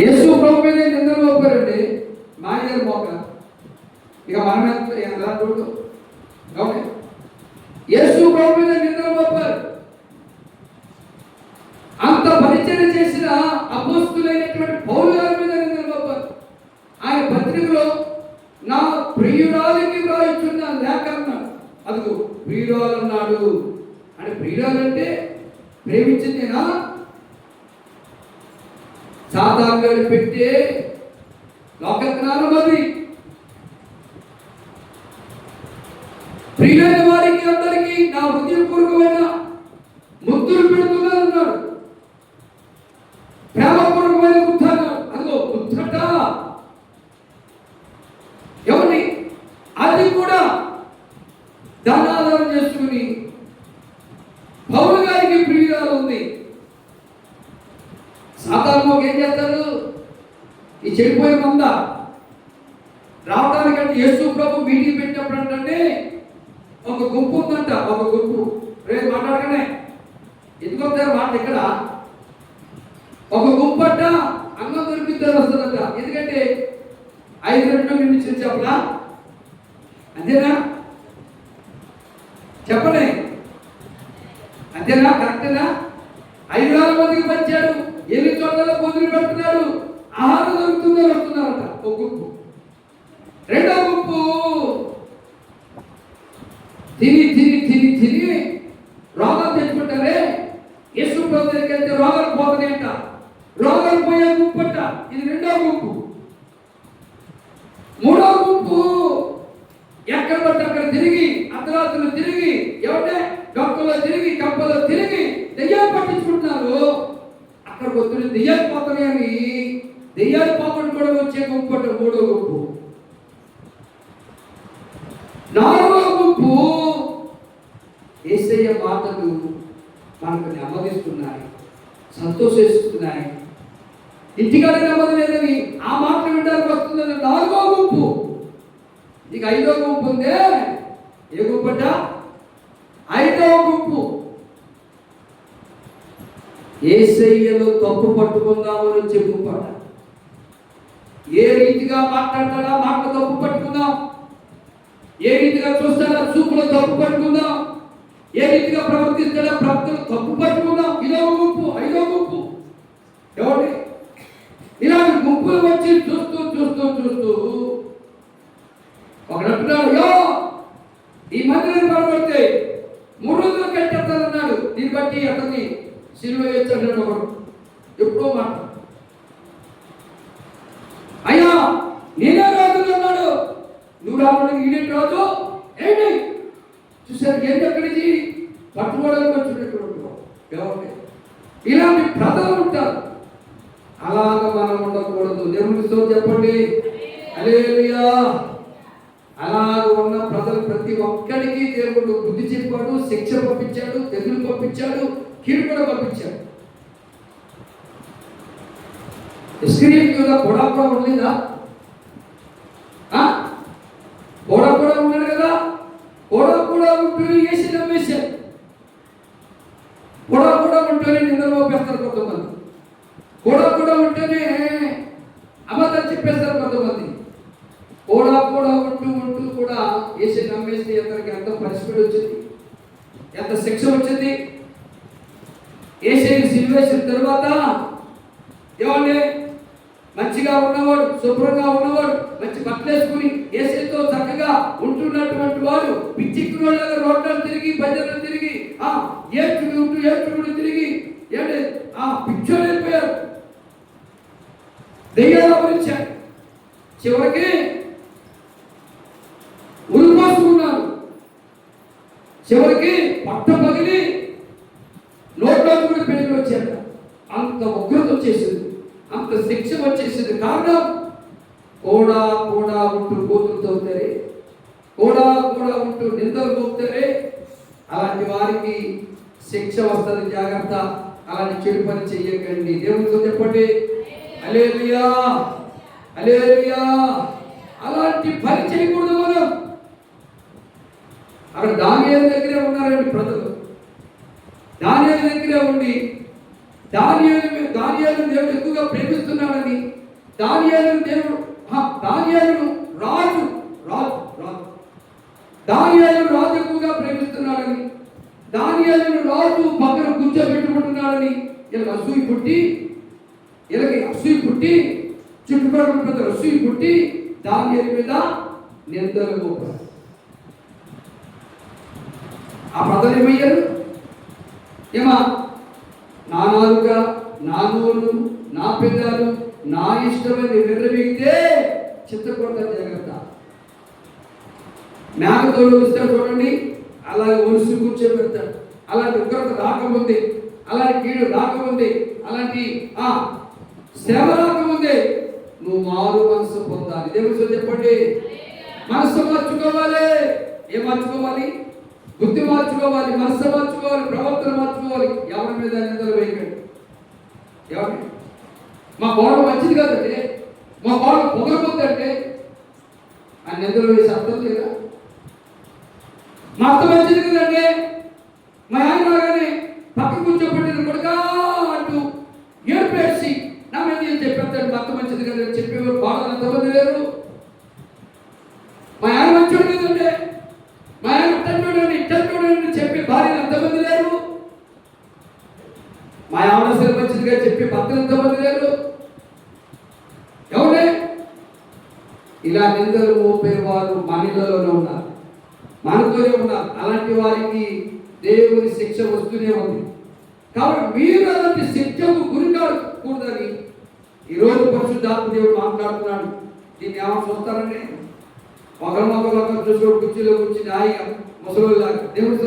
యేసు ప్రభు మీద నిందలు మోపారండి. మాయగారు మోక. ఇక మనం ఎంత ఎలా చూడు ఓకే. యేసు ప్రభు మీద నిందలు మోపారు. అంత పరిచయం చేసిన అపోస్తులైనటువంటి పౌరు గారి మీద నిందలు మోపారు. ఆయన పత్రికలో నా ప్రియురాలికి వ్రాయిచున్న లేఖ అన్నాడు అదిగో ప్రియురాలు అన్నాడు అంటే ప్రియురాలు అంటే ప్రేమించిందేనా? సాధారణంగా పెట్టే లోక జ్ఞానం అది. ప్రియమైన వారికి అందరికీ నా హృదయపూర్వకమైన ముద్దులు పెడుతున్నాను అన్నాడు ప్రేమపూర్వకమైన ముద్ద అన్నాడు అదిగో ముద్దట ఎవరిని? అది కూడా దానాధారం చేసుకుని పౌరు గారికి ప్రియురాలు ఉంది. సాధారణంగా ఏం చేస్తారు ఈ చెడిపోయే మంద. రావడానికంటే యేసు ప్రభు మీటింగ్ పెట్టినప్పుడు అంటే ఒక గుంపు ఉందంట ఒక గుంపు. రేపు మాట్లాడగానే ఎందుకు వస్తారు? మాట ఇక్కడ ఒక గుంపు అంట అన్నం దొరికిద్దరు వస్తుందంట. ఎందుకంటే ఐదు రెండు నుంచి చెప్పలా అంతేనా? చెప్పలే. అంతేనా? కరెక్టేనా? ఐదు వేల మందికి పంచాడు. ఎన్ని చోట్ల పొందిని పెడుతున్నాడు ఆహారం దొరుకుతుందో వస్తున్నారట ఒక గుంపు. రెండో గుంపు. తిని తిని తిని తిని రోగాలు తెచ్చుకుంటారే? యేసు ప్రభు దగ్గరికి వెళ్తే రోగాలు పోతున్నాయి అంట రోగాలు పోయే గుంపు అంట ఇది రెండో గుంపు. మూడో గుంపు. ఎక్కడ పడితే అక్కడ తిరిగి అర్ధరాత్రులు తిరిగి ఎవరంటే డొక్కలో తిరిగి కంపలో తిరిగి దెయ్యాలు పట్టించుకుంటున్నారు. అక్కడ వస్తుంది దెయ్యాలు పోతున్నాయి అని దెయ్యాలు పోకుండా కూడా వచ్చే గుంపు అంటే మూడో గుంపు. నాలుగో గుంపు. ఏసయ్య మాటలు మనకు నెమ్మదిస్తున్నాయి సంతోషిస్తున్నాయి. ఇంటికాడ నెమ్మది లేదని ఆ మాటలు వినడానికి వస్తుందని నాలుగో గుంపు. ఇక ఐదో గుంపు ఉందే. ఏ గుంపు అంట? ఐదో గుంపు. ఏసయ్యలో తప్పు పట్టుకుందామని చెప్పు గుంపు ఏ రీతిగా మాట్లాడతాడా? మాట తప్పు పట్టుకుందాం. ఏ రీతిగా చూస్తాడా? చూపులో తప్పు పట్టుకుందాం. ఏ రీతిగా ప్రవర్తిస్తాడా? ప్రవర్తన తప్పు పట్టుకుందాం. ఇదో గుంపు ఐదో గుంపు ఎవరి ఇలాంటి గుంపులు వచ్చి చూస్తూ చూస్తూ చూస్తూ ఒకడు యో ఈ మందిరం పడబడితే మూడు రోజులు కట్టేస్తానన్నాడు. దీన్ని బట్టి అతన్ని సిలువ వేస్తాడు ఒకడు. ఎప్పుడో మాట. అయ్యా నేనే రాజు అన్నాడు. నువ్వు రావడానికి ఈడేంటి రాజు? ఏంటి? చూసారు ఏంటి అక్కడికి? పట్టుకోవడానికి వచ్చినటువంటి ఎవరికి ఇలాంటి ప్రజలు ఉంటారు. అలాగ మనం ఉండకూడదు. దేవునితో చెప్పండి. అలేలుయా అలాగ ఉన్న ప్రజలు ప్రతి ఒక్కడికి దేవుడు బుద్ధి చెప్పాడు శిక్ష పంపించాడు తెగులు పంపించాడు. కీడు కూడా పంపించాడు ఇస్క్రీన్ కూడా కూడా ఉండలేదా కూడా కూడా ఉన్నాడు కదా? కూడా కూడా ఉంటుంది వేసి నమ్మేశారు. కూడా కూడా ఉంటేనే నిన్న మోపేస్తారు కొంతమంది. కూడా కూడా ఉంటేనే అబద్ధాలు చెప్పేస్తారు కొంతమంది. కూడా కూడా ఉంటూ ఉంటూ కూడా వేసి నమ్మేస్తే ఇతనికి ఎంత పరిస్థితి వచ్చింది? ఎంత శిక్ష వచ్చింది? ఏసైని సిల్వేసిన తర్వాత ఏమండి మంచిగా ఉన్నవాడు శుభ్రంగా ఉన్నవాడు మంచి బట్టలేసుకుని ఏసైతో చక్కగా ఉంటున్నటువంటి వాడు పిచ్చిక్కు వాళ్ళగా రోడ్లను తిరిగి బజార్లు తిరిగి ఆ ఏడ్చుకుని ఉంటూ ఏడ్చుకుని తిరిగి ఏంటి ఆ పిచ్చో వెళ్ళిపోయారు దెయ్యాలు అవరించారు చివరికి ఉరిపోసుకున్నారు చివరికి పట్ట పగిలి నోట్లో కూడా పెళ్ళి వచ్చారు అంత ఉగ్రత వచ్చేసింది అంత శిక్ష వచ్చేసింది. కారణం ఓడా కూడా ఉంటూ కూతురు తవ్వుతారే కూడా కూడా ఉంటూ నిందలు మోపుతారే. అలాంటి వారికి శిక్ష వస్తుంది జాగ్రత్త. అలాంటి చెడు పని చెయ్యకండి. దేవుడితో చెప్పండి. అలేలుయా అలేలుయా అలాంటి పని చేయకూడదు మనం. అక్కడ దానియాల దగ్గరే ఉన్నారండి ప్రజలు. దానియాల దగ్గరే ఉండి దానియాలను దానియాలను దేవుడు ఎక్కువగా ప్రేమిస్తున్నాడని. దానియాలను దేవుడు దానియాలను రాజు రాజు రాజు. దానియాలను రాజు ఎక్కువగా ప్రేమిస్తున్నాడని. దానియాలను రాజు పక్కన కూర్చోబెట్టుకుంటున్నాడని. ఇలా అసూయి పుట్టి ఇలాగే అసూయి పుట్టి చుట్టుపక్కల పెద్ద అసూయి పుట్టి దానియాల మీద నిందలు మోపారు. ఆ ప్రజలు ఏమయ్యారు? ఏమా? నాలుక నా నోరు నా పెదాలు నా ఇష్టమని విర్రవీగితే చిత్తకొడత జాగ్రత్త. మేకతోడు వస్తాడు చూడండి అలాగే ఒలుసు కూర్చోబెడతాడు. అలాంటి ఉగ్రత రాకముందే అలాంటి కీడు రాకముందే అలాంటి ఆ సేవ రాకముందే నువ్వు మారు మనసు పొందాలి. దేవుడు చెప్పండి. మనసు మార్చుకోవాలి. ఏం మార్చుకోవాలి? బుద్ధి మార్చుకోవాలి మనసు మార్చుకోవాలి ప్రవర్తన మార్చుకోవాలి. ఎవరి మీద నిందలు వేయకండి. ఎవరి? మా గోడ మంచిది కాదండి మా గోడ పొగరపోతుందంటే ఆ నిందలు వేసి అర్థం లేదా? మా అత్త మంచిది కదండి మా ఆయన రాగానే పక్కన కూర్చోబెట్టిన కొడుకా అంటూ ఏడుపేసి నా మీద చెప్పేస్తాడు? మా అత్త మంచిది కదని చెప్పేవారు బాధలు ఎంతమంది లేరు మా ఆయన మంచోడు కదండి మా ఆయన ఇట్టం చూడండి ఇట్టం చూడండి చెప్పి భార్యలు ఎంతమంది లేరు మా మంచిదిగా చెప్పి భర్తలు ఎంతమంది లేరు. ఎవరే ఇలా నిందలు మోపేవారు మనలోనే ఉన్నారు. మనతోనే ఉన్నారు. అలాంటి వారికి దేవుని శిక్ష వస్తూనే ఉంది. కాబట్టి మీరు అలాంటి శిక్షకు గురి కాకూడదని ఈరోజు పరిశుద్ధాత్మ దేవుడు మాట్లాడుతున్నాడు. దీన్ని ఏమైనా చూస్తారండి? ఒకరినొకరు ఒకరు చూసి కుర్చీలో కూర్చుని హాయిగా ముసలి దేవుడి